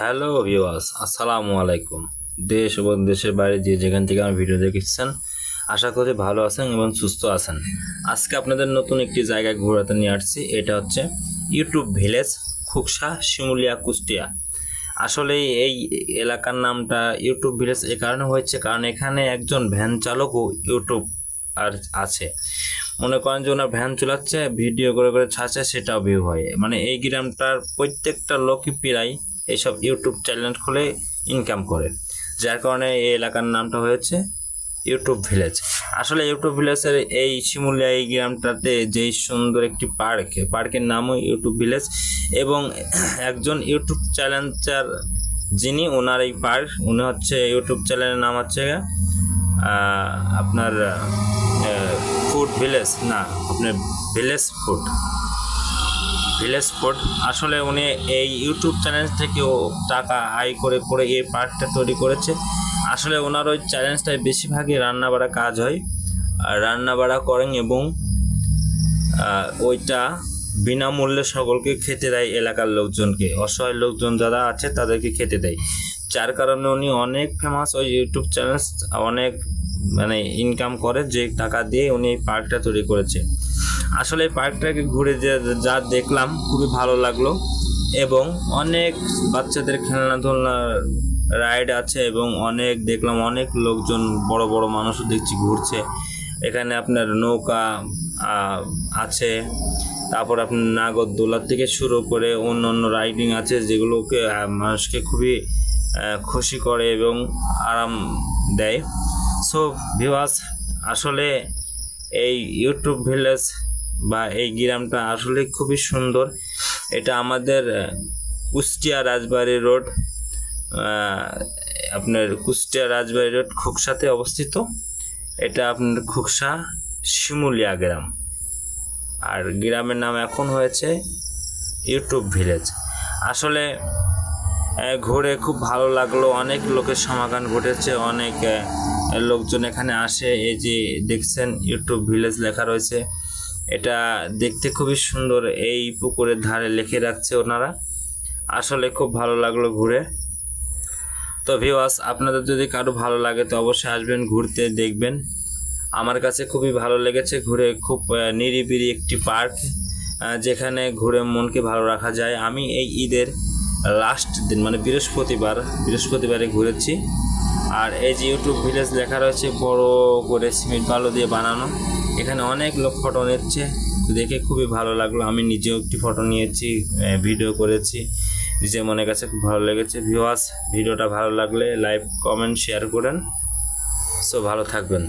Hello ভিওয়াস আসসালামু আলাইকুম দেশ এবং দেশের বাইরে যে যেখান থেকে আমার ভিডিও দেখেছেন, আশা করি ভালো আছেন এবং সুস্থ আছেন। আজকে আপনাদের নতুন একটি জায়গায় ঘোরাতে নিয়ে আসছি। এটা হচ্ছে ইউটিউব ভিলেজ, খুকসা, শিমুলিয়া, কুষ্টিয়া। আসলে এই এলাকার নামটা ইউটিউব ভিলেজ এ কারণে হয়েছে, কারণ এখানে একজন ভ্যান চালকও ইউটিউব আর আছে। মনে করেন যে ওনার ভ্যান চালাচ্ছে, ভিডিও করে করে ছাড়ছে, সেটাও ভিউ হয়। মানে এই গ্রামটার প্রত্যেকটা লোকই প্রায় এইসব ইউটিউব চ্যানেল খুলে ইনকাম করে। যার কারণে এই এলাকার নামটা হয়েছে ইউটিউব ভিলেজ আসলে ইউটিউব ভিলেজের এই শিমুলিয়া এই গ্রামটাতে যেই সুন্দর একটি পার্ক পার্কের নামও ইউটিউব ভিলেজ এবং একজন ইউটিউব চ্যালেঞ্জার যিনি, ওনার এই পার্ক উনি হচ্ছে ইউটিউব চ্যানেলের নাম হচ্ছে আপনার ফুড ভিলেজ না, আপনার ভিলেজ ফুড ভিলেজ ফুড আসলে উনি এই ইউটিউব চ্যানেল থেকেও টাকা আয় করে করে এই পার্কটা তৈরি করেছে। আসলে ওনার ওই চ্যালেঞ্জটায় বেশিরভাগই রান্না বাড়া কাজ হয়। আর রান্না বাড়া করেন এবং ওইটা বিনামূল্যে সকলকে খেতে দেয় এলাকার লোকজনকে। অসহায় লোকজন যারা আছে তাদেরকে খেতে দেয়। যার কারণে উনি অনেক ফেমাস ওই ইউটিউব চ্যানেল অনেক মানে ইনকাম করে যে টাকা দিয়ে উনি এই পার্কটা তৈরি করেছে। আসলে এই পার্কটাকে ঘুরে যে যা দেখলাম খুবই ভালো লাগল এবং অনেক বাচ্চাদের খেলনা ধুলনার রাইড আছে এবং অনেক দেখলাম অনেক লোকজন, বড় বড় মানুষও দেখছি ঘুরছে। এখানে আপনার নৌকা আছে। তারপর আপনার নাগরদোলা থেকে শুরু করে অন্য অন্য রাইডিং আছে যেগুলোকে মানুষকে খুবই খুশি করে এবং আরাম দেয়। সো ভিওয়াস আসলে এই ইউটিউব ভিলেজ বা এই গ্রামটা আসলে খুবই সুন্দর। এটা আমাদের কুষ্টিয়া রাজবাড়ি রোড আপনার কুষ্টিয়া রাজবাড়ি রোড খুকসাতে অবস্থিত। এটা আপনার খুকসা শিমুলিয়া গ্রাম। আর গ্রামের নাম এখন হয়েছে ইউটিউব ভিলেজ। আসলে ঘুরে খুব ভালো লাগল, অনেক লোকের সমাগম ঘটেছে, অনেক লোকজন এখানে আসে এই যে দেখছেন ইউটিউব ভিলেজ লেখা রয়েছে। এটা দেখতে খুবই সুন্দর এই পুকুরের ধারে লিখে রাখছে ওনারা। আসলে খুব ভালো লাগল ঘুরে। তো ভিওয়াস আপনাদের যদি কারও ভালো লাগে তো অবশ্যই আসবেন ঘুরতে দেখবেন। আমার কাছে খুবই ভালো লেগেছে ঘুরে খুব আহ, নিরিবিলি একটি পার্ক যেখানে ঘুরে মনকে ভালো রাখা যায়। আমি এই ঈদের লাস্ট দিন মানে বৃহস্পতিবার বৃহস্পতিবারে ঘুরেছি। আর এই যে ইউটিউব ভিলেজ লেখা রয়েছে, বড় করে সিমেন্ট বালু দিয়ে বানানো। এখানে অনেক লোক ফটো নিচ্ছে দেখে খুবই ভালো লাগল। আমি নিজেও একটি ফটো নিয়েছি ভিডিও করেছি। নিজের মনে কাছে খুব ভালো লেগেছে। ভিউয়ার্স ভিডিওটা ভালো লাগলে লাইক কমেন্ট শেয়ার করেন। সো ভালো থাকবেন।